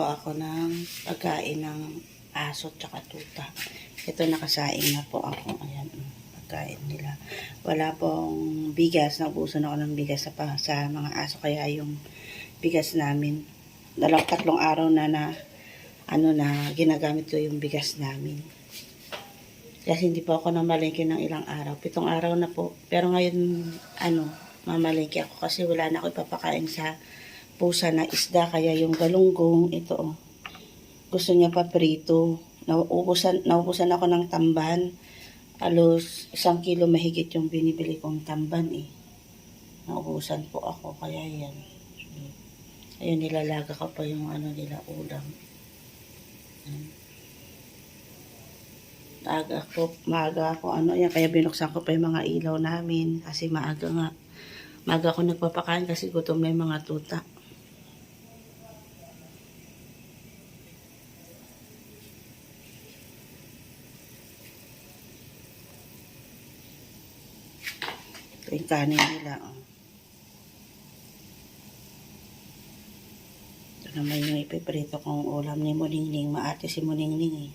po ako ng pagkain ng aso at tuta. Ito nakasaing na po ako. Ayan, pagkain nila. Wala pong bigas. Naubusan ako ng bigas sa, sa mga aso. Kaya yung bigas namin, dalawang tatlong araw na na ano na ginagamit ko yung bigas namin. Kasi hindi po ako namalengke ng ilang araw. Pitong araw na po. Pero ngayon, ano, mamalengke ako kasi wala na ako ipapakain sa pusa na isda. Kaya yung galunggong, ito oh, gusto niya pa prito. Nauubusan, naubusan ako ng tamban. Alos isang kilo mahigit yung binibili kong tamban eh. Naubusan po ako. Kaya yan. Ayun, nilalaga ko pa yung ano nila ulam. Yan. Maaga ko, maaga ako, ano yan, kaya binuksan ko pa yung mga ilaw namin kasi maaga nga. Maaga ako nagpapakain kasi gutom na yung mga tuta. Ito yung kanin nila. Oh. Ito naman yung ipiprito kong ulam ni Muningning. Maarte si Muningning eh.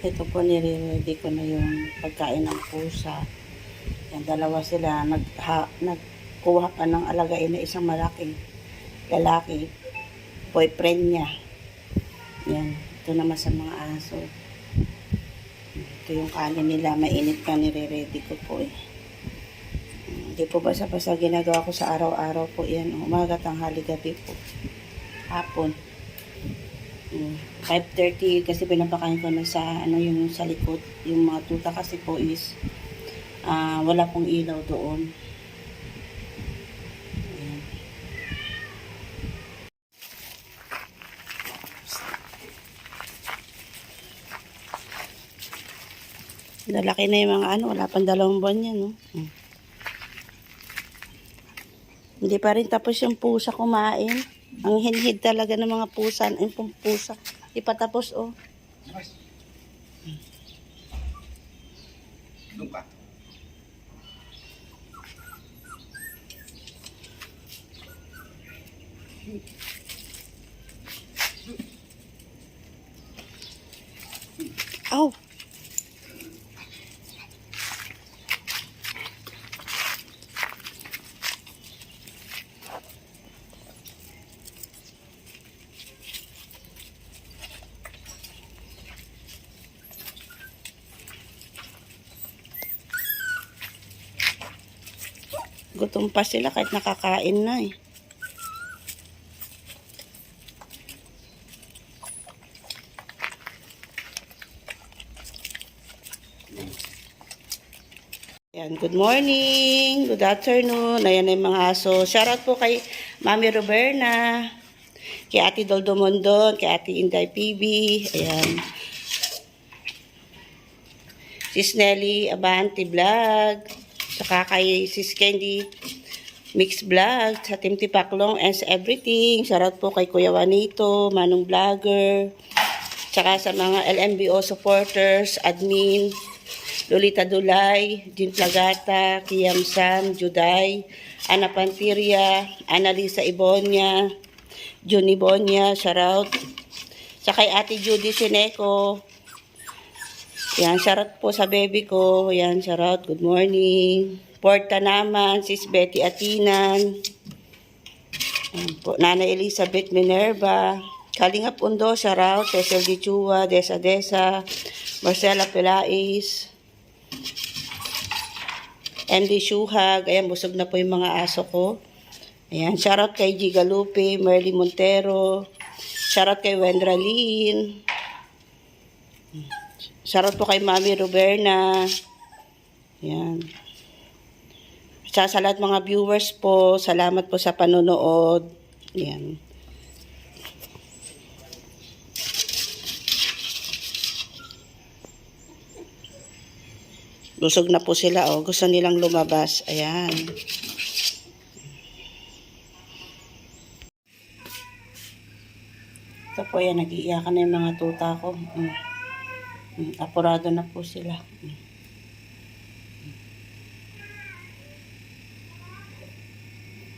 Ito po nire-ready ko na yung pagkain ng pusa. Yan, dalawa sila. Nag, ha, nagkuha pa ng alagain na isang malaking lalaki. Boyfriend niya. Yan. Ito naman sa mga aso. Ito yung kanin nila. Mainit ka nire-ready ko po eh. Hindi po basta-basta ginagawa ko sa araw-araw po yan. Umaga, tanghali, gabi po. Hapon. Mm, 5.30 kasi pinapakain ko na sa ano yung sa likod yung mga tuta kasi po is ah, wala pong ilaw doon Lalaki na yung mga ano, wala pang dalawang buwan yan, no? Mm. Hindi pa rin tapos yung pusa kumain. Ang hinhid talaga ng mga pusa, yung pong pusa. Di pa tapos, oh. Doon ka. Aw! Gutom pa sila kahit nakakain na eh. Yan, good morning, good afternoon. Ayan na yung mga aso. Shoutout po kay Mami Roberna, kay Ate Doldo Mondon, kay Ate Inday PB. Ayan. Sis Nelly Abanti Vlog, saka kay Sis Candy Mix Vlog, sa Team Tipaklong and sa everything. Shoutout po kay Kuya Juanito, Manong Vlogger, saka sa mga LMBO supporters, admin, Lolita Dulay, Jean Plagata, Kiam Sam, Juday, Ana Pantiria, Annalisa Ibonia, Jun Ibonia, shoutout. Sa kay Ate Judy Sineco. Yan, shoutout po sa baby ko. Yan, shoutout. Good morning. Porta naman, Sis Betty Atinan. Yan po, Nana Elizabeth Minerva. Kalingap Undo, shoutout. Cecil Di Chua, Desa Desa, Marcela Pelais. MD Shuhag. Ayan, busog na po yung mga aso ko. Ayan, shoutout kay G. Galupe, Merly Montero. Shoutout kay Wendra Lynn. Shoutout po kay Mami Roberna. Ayan. Sa, sa lahat mga viewers po, salamat po sa panonood. Ayan. Busog na po sila, oh. Gusto nilang lumabas. Ayan. Ito po yan, nag-iiyakan na yung mga tuta ko. Mm. Mm, apurado na po sila. Mm.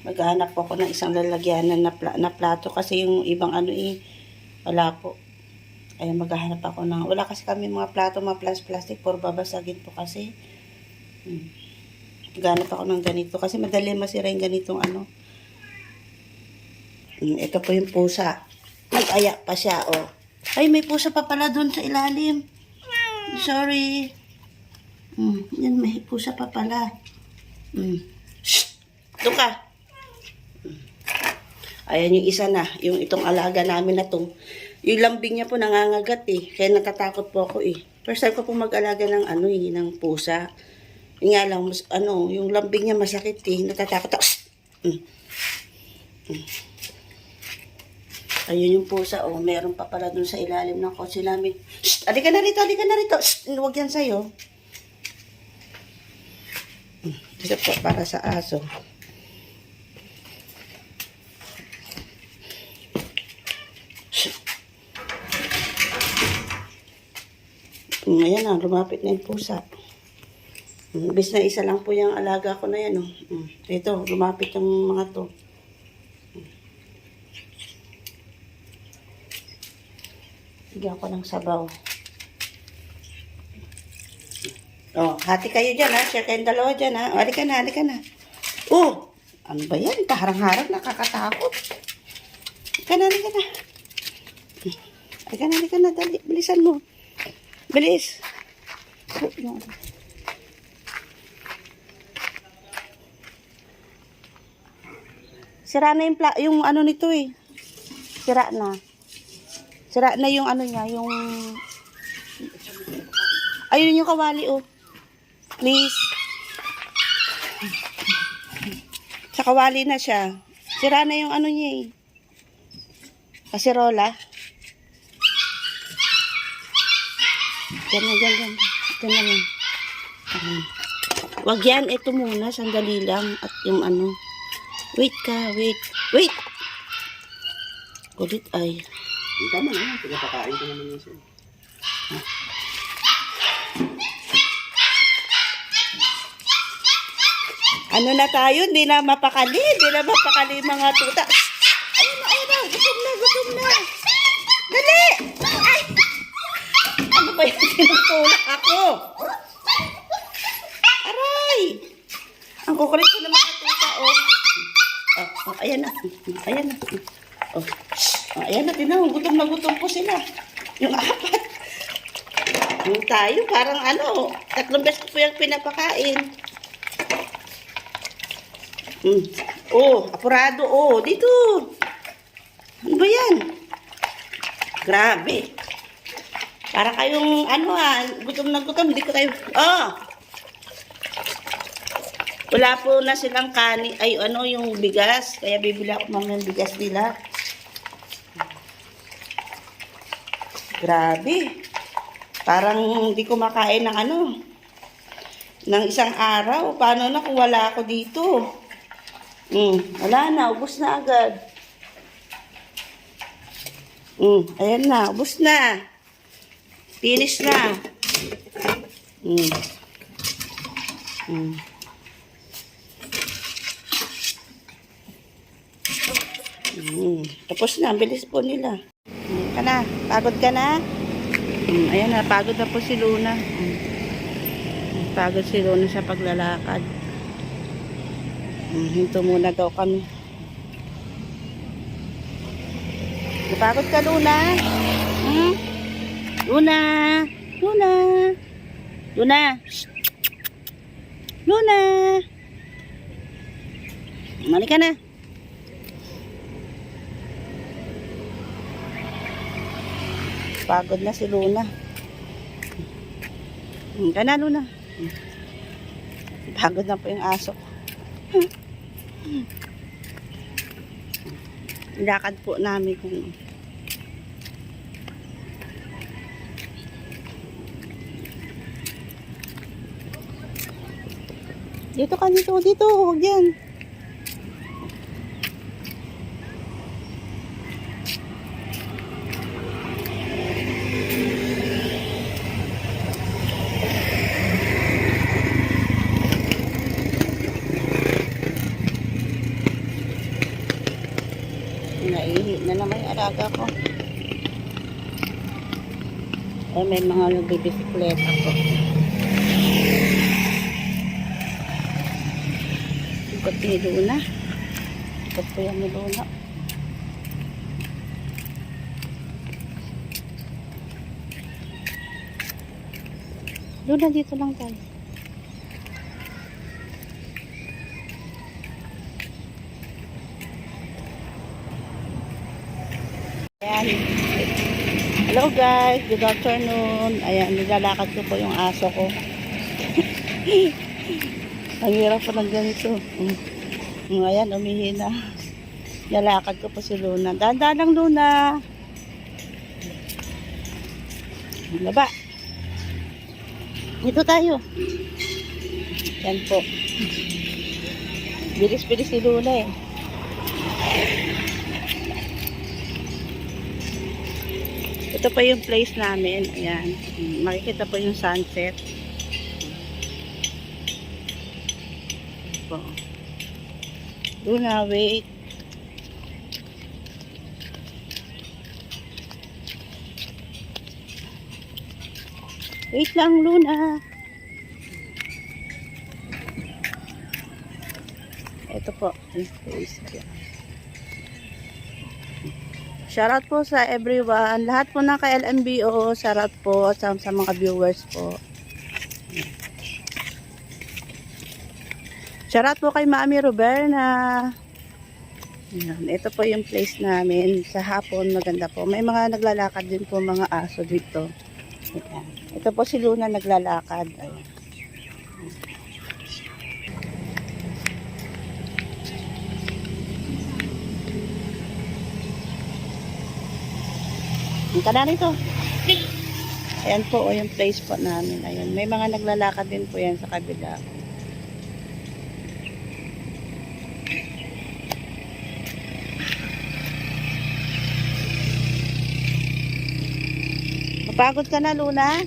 Maghanap po ako ng isang lalagyanan na, pla- na plato kasi yung ibang ano eh, wala po. Ay maghahanap ako ng, wala kasi kami mga plato, mga plas plastic, for babasagin po kasi. Hmm. Maghanap ako ng ganito kasi madali masira yung ganitong ano. Hmm, ito po yung pusa. Nag-aya pa siya, oh. Ay, may pusa pa pala doon sa ilalim. Sorry. Hmm, yan, may pusa pa pala. Hmm. Shh! Doon ka. Hmm. Ayan yung isa na, yung itong alaga namin na to. Yung lambing niya po nangangagat eh. Kaya natatakot po ako eh. First time ko po mag-alaga ng ano eh, ng pusa. Yung nga lang, mas, ano, yung lambing niya masakit eh. Natatakot ako. Shh! Hmm. Ayun yung pusa, oh. Meron pa pala dun sa ilalim ng kotse namin. Shh! Alika na rito, alika na rito. Shh! Huwag yan sa'yo. Hmm, Ito po para sa aso. Shh! Hmm, Ayan na, lumapit na yung pusa. Hmm, Bis na isa lang po yung alaga ko na yan. Oh. Ito, lumapit yung mga to. Bigyan ko ng sabaw. Oh, hati kayo dyan ha. Share kayong dalawa dyan ha. O, halika na, halika na. Oh, ano ba yan? Kaharang-harang, nakakatakot. Halika na, halika na. Halika na, halika na. Dali, bilisan mo. Bilis. Oh, yung- Sira na yung, yung ano nito eh. Sira na. Sira na yung ano niya, yung... Ayun yung kawali, oh. Please. Sa kawali na siya. Sira na yung ano niya, eh. Kasirola. Diyan na, diyan, diyan. Diyan na lang. Ayan. Yan, ito muna, sandali lang. At yung ano. Wait ka, wait. Wait! Kulit ay. Tama na, pinapakain ko naman yun sa'yo. Ano na tayo? Hindi na mapakali. Hindi na mapakali mga tuta. Ayun na, na. Gutom na, gutom na. Dali! Ay! Ano ba yung tinutulak ako? Aray! Ang kukulit ko ng mga tuta, oh. Oh, oh, ayan na. Ayan na. Oh ayan na. Tinan mo, gutom na gutom po sila. Yung apat. Yung tayo, parang ano, tatlong beses ko po yung pinapakain. Mm. Oh, apurado. Oh, dito. Ano ba yan? Grabe. Para kayong, ano ah, gutom na gutom. Hindi ko kayo, oh. Wala po na silang kani, ay ano, yung bigas. Kaya bibili ako ng bigas nila. Grabe. Parang hindi ko makain ng ano, ng isang araw. Paano na kung wala ako dito? Mm, wala na, ubos na agad. Mm, ayan na, ubos na. Finish na. Mm. Mm. Mm, tapos na, bilis po nila. Na, pagod ka na? Mm, ayan na, pagod na po si Luna. Mm. Pagod si Luna sa paglalakad. Mm, hinto muna daw kami. Napagod ka, Luna? Hmm? Luna! Luna! Luna! Luna! Mali ka na. Pagod na si Luna. Hmm, ka na, Luna. Pagod na po yung aso. Lakad po namin kung Dito ka dito, dito, huwag yan. alaga ko. May mga nagbibisikleta po. Ikot ni Luna. Ikot po yan ni Luna. Luna, dito lang tayo. Ayan. Hello guys, good afternoon. Ayan, nilalakad ko po yung aso ko. Ang hirap po ng ganito. Mm. Ayan, umihi na. Nilalakad ko po si Luna. Dahan-dahan lang Luna. Baba. Dito tayo. Yan po. Bilis-bilis si Luna eh. Ito pa yung place namin. Ayan. Makikita po yung sunset. Po. Luna, wait. Wait lang, Luna. Ito po. yung place. Shoutout po sa everyone. Lahat po ng ka-LMBO, shoutout po sa, sa mga viewers po. Shoutout po kay Mami Roberna. Ayan, ito po yung place namin. Sa hapon, maganda po. May mga naglalakad din po mga aso dito. Ayan. Ito po si Luna naglalakad. Ayan. Ka na rito. Ayan po o yung place po namin. Ayan. May mga naglalakad din po yan sa kabila. Mapagod ka na, Luna?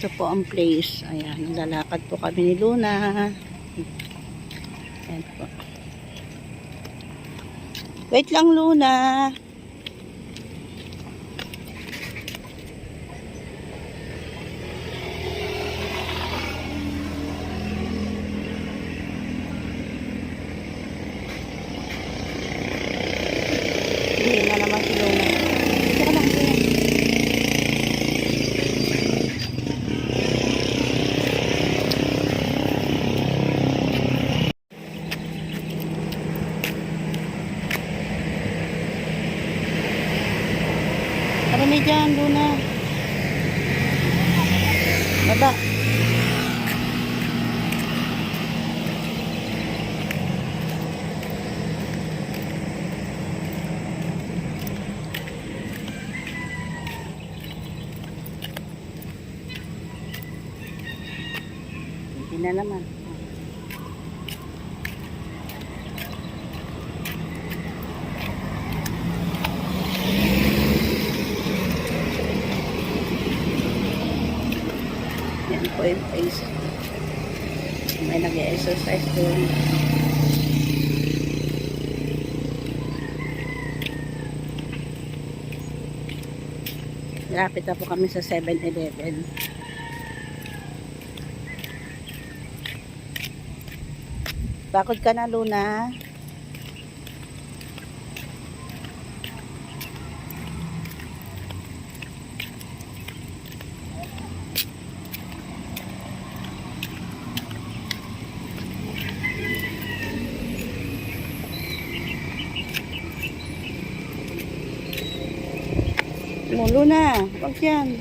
Ito po ang place. Ayan, naglalakad po kami ni Luna. Ayan po. Wait lang, Luna. Hindi na naman si Luna. Dito ka lang, Luna. Marami dyan, Luna. Baba. Hindi na naman. Yan po yung place. May nag-exercise doon. Lapit na po kami sa 7-Eleven. Bakod ka na, Luna. Mulo na. Huwag yan.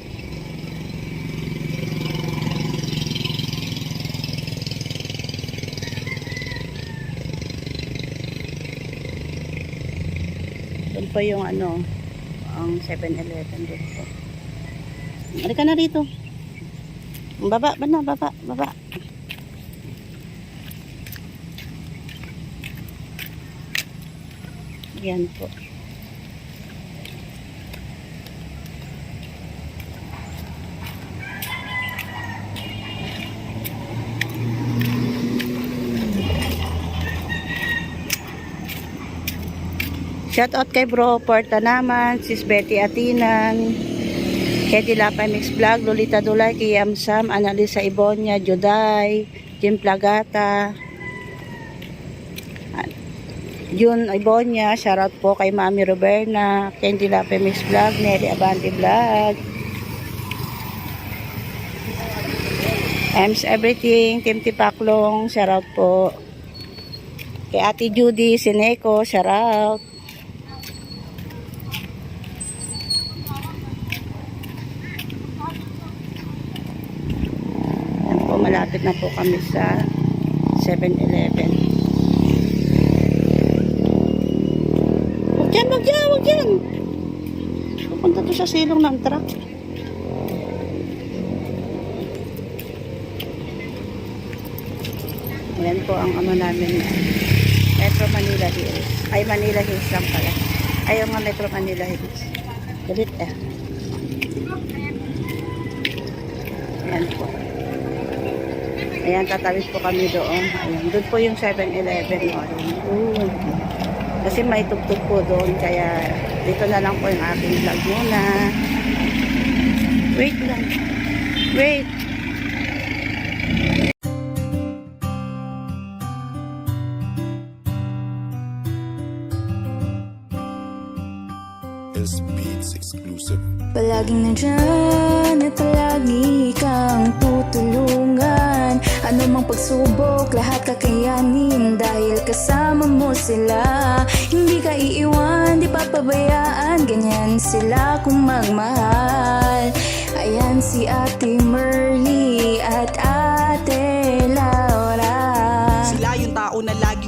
Doon pa yung ano, ang 7-Eleven doon po. Halika na rito. Baba, baba, baba, baba. Yan po. Shout out kay Bro Porta naman, Sis Betty Atinan, kay Dilapay Mix Vlog, Lolita Dulay, kay Yamsam, Analisa Ibonya, Juday, Jim Plagata, Jun Ibonya, shoutout po kay Mami Roberna, Candy Lape Mix Vlog, Nelly Abante Vlog, Ems Everything, Tim Tipaklong, shoutout po. Kay Ate Judy Sineco, shoutout. Yan po, malapit na po kami sa 7-Eleven. Huwag dyan, huwag dyan, huwag dyan. Pupunta to sa silong ng truck. Ayan po ang ano namin. Metro Manila Hills. Ay, Manila Hills lang pala. Ayaw nga Metro Manila Hills. Galit eh. Ayan po. Ayan, tatawid po kami doon. Ayan, doon po yung 7-Eleven. o. Ayan, doon. Kasi may tugtog po doon, kaya dito na lang po yung aking vlog muna. Wait lang. Wait. S Beats exclusive. Palaging nandyan pagsubok, lahat kakayanin Dahil kasama mo sila. Hindi ka iiwan, di papabayaan Ganyan sila kung magmahal. Ayan si Ate Merly at Ate Laura. Sila yung tao na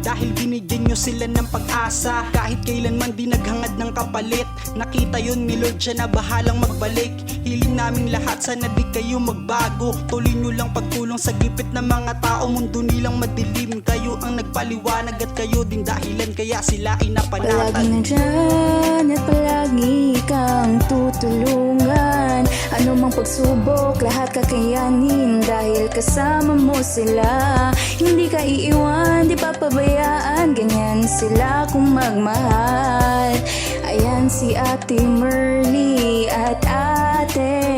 dahil binigyan nyo sila ng pag-asa. Kahit kailanman di naghangad ng kapalit. Nakita yun ni Lord siya na bahalang magbalik. Hiling namin lahat. Sana di kayo magbago. Tuloy nyo lang pagtulong sa gipit ng mga tao. Mundo nilang madilim. Kayo ang nagpaliwanag at kayo din dahilan. Kaya sila ay napanatag Palaging nandyan at palagi kang tutulungan. Ano mang pagsubok, lahat kakayanin. Dahil kasama mo sila. Hindi ka iiwan, di papabayaan. Ganyan sila kung magmahal. Ayan si Ate Merly at Ate Laura Kayo ang ginawang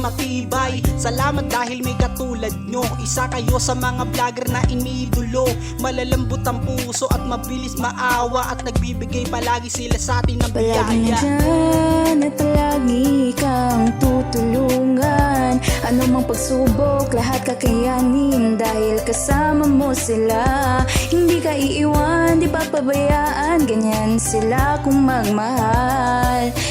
matibay. Salamat dahil may katulad nyo. Isa kayo sa mga vlogger na iniidolo Malalambot ang puso at mabilis maawa At nagbibigay palagi sila sa atin ng Palagi biyaya. nandyan at palagi kang tutulungan. Ano mang pagsubok, lahat kakayanin Dahil kasama mo sila. Hindi ka iiwan, di papabayaan Ganyan sila kung magmahal